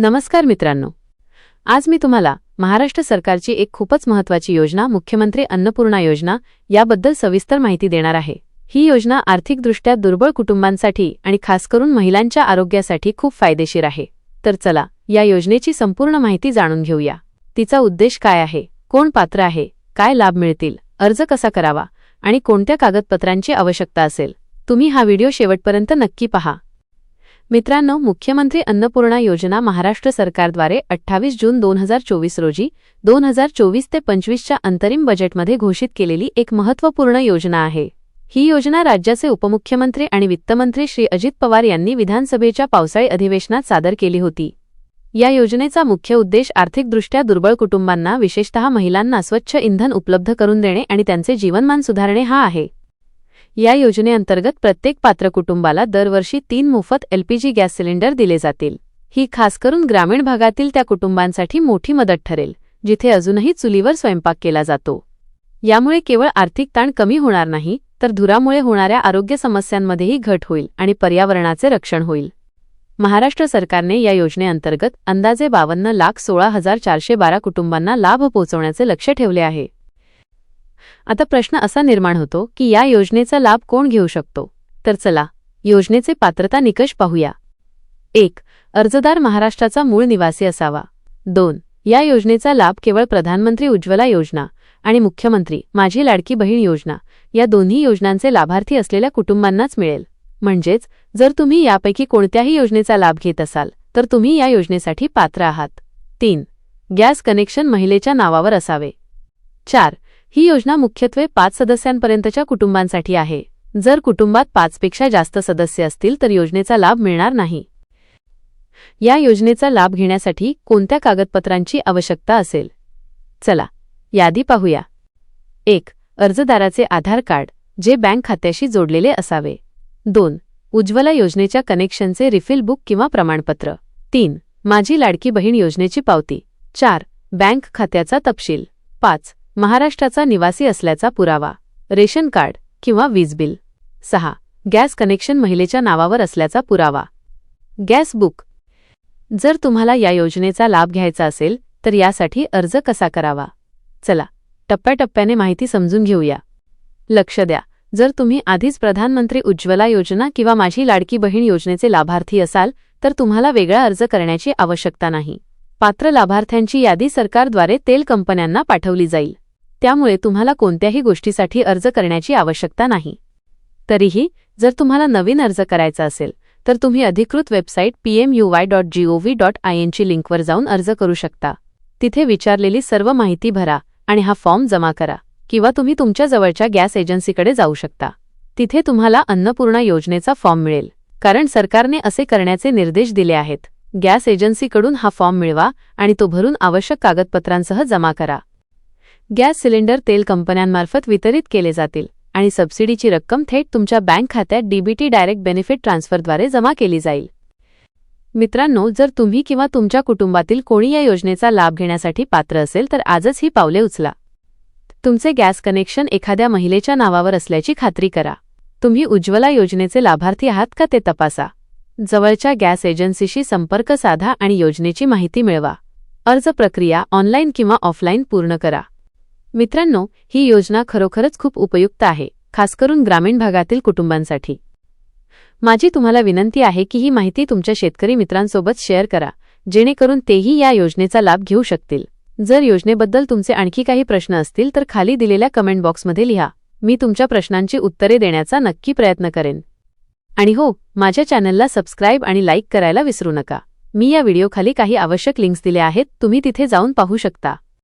नमस्कार मित्रांनो. आज मी तुम्हाला महाराष्ट्र सरकारची एक खूपच महत्वाची योजना मुख्यमंत्री अन्नपूर्णा योजना याबद्दल सविस्तर माहिती देणार आहे. ही योजना आर्थिकदृष्ट्या दुर्बळ कुटुंबांसाठी आणि खास करून महिलांच्या आरोग्यासाठी खूप फायदेशीर आहे. तर चला या योजनेची संपूर्ण माहिती जाणून घेऊया. तिचा उद्देश काय आहे? कोण पात्र आहे? काय लाभ मिळतील? अर्ज कसा करावा? आणि कोणत्या कागदपत्रांची आवश्यकता असेल? तुम्ही हा व्हिडिओ शेवटपर्यंत नक्की पहा. मित्रांनो मुख्यमंत्री अन्नपूर्णा योजना महाराष्ट्र सरकारद्वारे अठ्ठावीस जून दोन हजार चोवीस रोजी दोन हजार चोवीस ते पंचवीसच्या अंतरिम बजेटमध्ये घोषित केलेली एक महत्त्वपूर्ण योजना आहे. ही योजना राज्याचे उपमुख्यमंत्री आणि वित्तमंत्री श्री अजित पवार यांनी विधानसभेच्या पावसाळी अधिवेशनात सादर केली होती. या योजनेचा मुख्य उद्देश आर्थिकदृष्ट्या दुर्बळ कुटुंबांना विशेषतः महिलांना स्वच्छ इंधन उपलब्ध करून देणे आणि त्यांचे जीवनमान सुधारणे हा आहे. या योजनेअंतर्गत प्रत्येक पात्र कुटुंबाला दरवर्षी तीन मोफत एलपीजी गॅस सिलेंडर दिले जातील. ही खास करून ग्रामीण भागातील त्या कुटुंबांसाठी मोठी मदत ठरेल जिथे अजूनही चुलीवर स्वयंपाक केला जातो. यामुळे केवळ आर्थिक ताण कमी होणार नाही तर धुरामुळे होणाऱ्या आरोग्य समस्यांमध्येही घट होईल आणि पर्यावरणाचे रक्षण होईल. महाराष्ट्र सरकारने या योजनेअंतर्गत अंदाजे बावन्न लाख सोळा हजार चारशे बारा कुटुंबांना लाभ पोहोचवण्याचे लक्ष ठेवले आहे. आता प्रश्न असा निर्माण होतो की या योजनेचा लाभ कोण घेऊ शकतो? तर चला योजनेचे पात्रता निकष पाहूया. एक अर्जदार महाराष्ट्राचा मूळ निवासी असावा. दोन या योजनेचा लाभ केवळ प्रधानमंत्री उज्ज्वला योजना आणि मुख्यमंत्री माझी लाडकी बहीण योजना या दोन्ही योजनांचे लाभार्थी असलेल्या कुटुंबांनाच मिळेल. म्हणजेच जर तुम्ही यापैकी कोणत्याही योजनेचा लाभ घेत असाल तर तुम्ही या योजनेसाठी पात्र आहात. तीन गॅस कनेक्शन महिलेच्या नावावर असावे. चार ही योजना मुख्यत्वे पाच सदस्यांपर्यंतच्या कुटुंबांसाठी आहे. जर कुटुंबात पाचपेक्षा जास्त सदस्य असतील तर योजनेचा लाभ मिळणार नाही. या योजनेचा लाभ घेण्यासाठी कोणत्या कागदपत्रांची आवश्यकता असेल? चला यादी पाहूया. एक अर्जदाराचे आधार कार्ड जे बँक खात्याशी जोडलेले असावे. दोन उज्ज्वला योजनेच्या कनेक्शनचे रिफिल बुक किंवा प्रमाणपत्र. तीन माझी लाडकी बहीण योजनेची पावती. चार बँक खात्याचा तपशील. पाच महाराष्ट्राचा निवासी असल्याचा पुरावा रेशन कार्ड किंवा वीज बिल. सहा. गॅस कनेक्शन महिलेच्या नावावर असल्याचा पुरावा. Gas book. जर तुम्हाला या योजनेचा लाभ घ्यायचा असेल तर यासाठी अर्ज कसा करावा? चला टप्प्याटप्प्याने माहिती समजून घेऊया. लक्ष द्या जर तुम्ही आधीच प्रधानमंत्री उज्ज्वला योजना किंवा माझी लाडकी बहीण योजनेचे लाभार्थी असाल तर तुम्हाला वेगळा अर्ज करण्याची आवश्यकता नाही. पात्र लाभार्थ्यांची यादी सरकारद्वारे तेल कंपन्यांना पाठवली जाईल. त्यामुळे तुम्हाला कोणत्याही गोष्टीसाठी अर्ज करण्याची आवश्यकता नाही. तरीही जर तुम्हाला नवीन अर्ज करायचा असेल तर तुम्ही अधिकृत website PMUY dot GOV dot I एनची लिंकवर जाऊन अर्ज करू शकता. तिथे विचारलेली सर्व माहिती भरा आणि हा फॉर्म जमा करा किंवा तुम्ही तुमच्या जवळच्या गॅस एजन्सीकडे जाऊ शकता. तिथे तुम्हाला अन्नपूर्णा योजनेचा फॉर्म मिळेल. कारण सरकारने असे करण्याचे निर्देश दिले आहेत. गॅस एजन्सीकडून हा फॉर्म मिळवा आणि तो भरून आवश्यक कागदपत्रांसह जमा करा. गॅस सिलेंडर तेल कंपन्यांमार्फत वितरित केले जातील आणि सबसिडीची रक्कम थेट तुमच्या बँक खात्यात डीबीटी डायरेक्ट बेनिफिट ट्रान्सफरद्वारे जमा केली जाईल. मित्रांनो जर तुम्ही किंवा तुमच्या कुटुंबातील कोणी या योजनेचा लाभ घेण्यासाठी पात्र असेल तर आजच ही पावले उचला. तुमचे गॅस कनेक्शन एखाद्या महिलेच्या नावावर असल्याची खात्री करा. तुम्ही उज्ज्वला योजनेचे लाभार्थी आहात का ते तपासा. जवळच्या गॅस एजन्सीशी संपर्क साधा आणि योजनेची माहिती मिळवा. अर्ज प्रक्रिया ऑनलाईन किंवा ऑफलाईन पूर्ण करा. मित्रांनो ही योजना खरोखरच खूप उपयुक्त आहे खास करून ग्रामीण भागातील कुटुंबांसाठी. माझी तुम्हाला विनंती आहे की ही माहिती तुमच्या शेतकरी मित्रांसोबत शेअर करा जेणेकरून तेही या योजनेचा लाभ घेऊ शकतील. जर योजनेबद्दल तुमचे आणखी काही प्रश्न असतील तर खाली दिलेल्या कमेंट बॉक्समध्ये लिहा. मी तुमच्या प्रश्नांची उत्तरे देण्याचा नक्की प्रयत्न करेन. आणि हो माझ्या चॅनलला सबस्क्राईब आणि लाईक करायला विसरू नका. मी या व्हिडिओखाली काही आवश्यक लिंक्स दिल्या आहेत तुम्ही तिथे जाऊन पाहू शकता.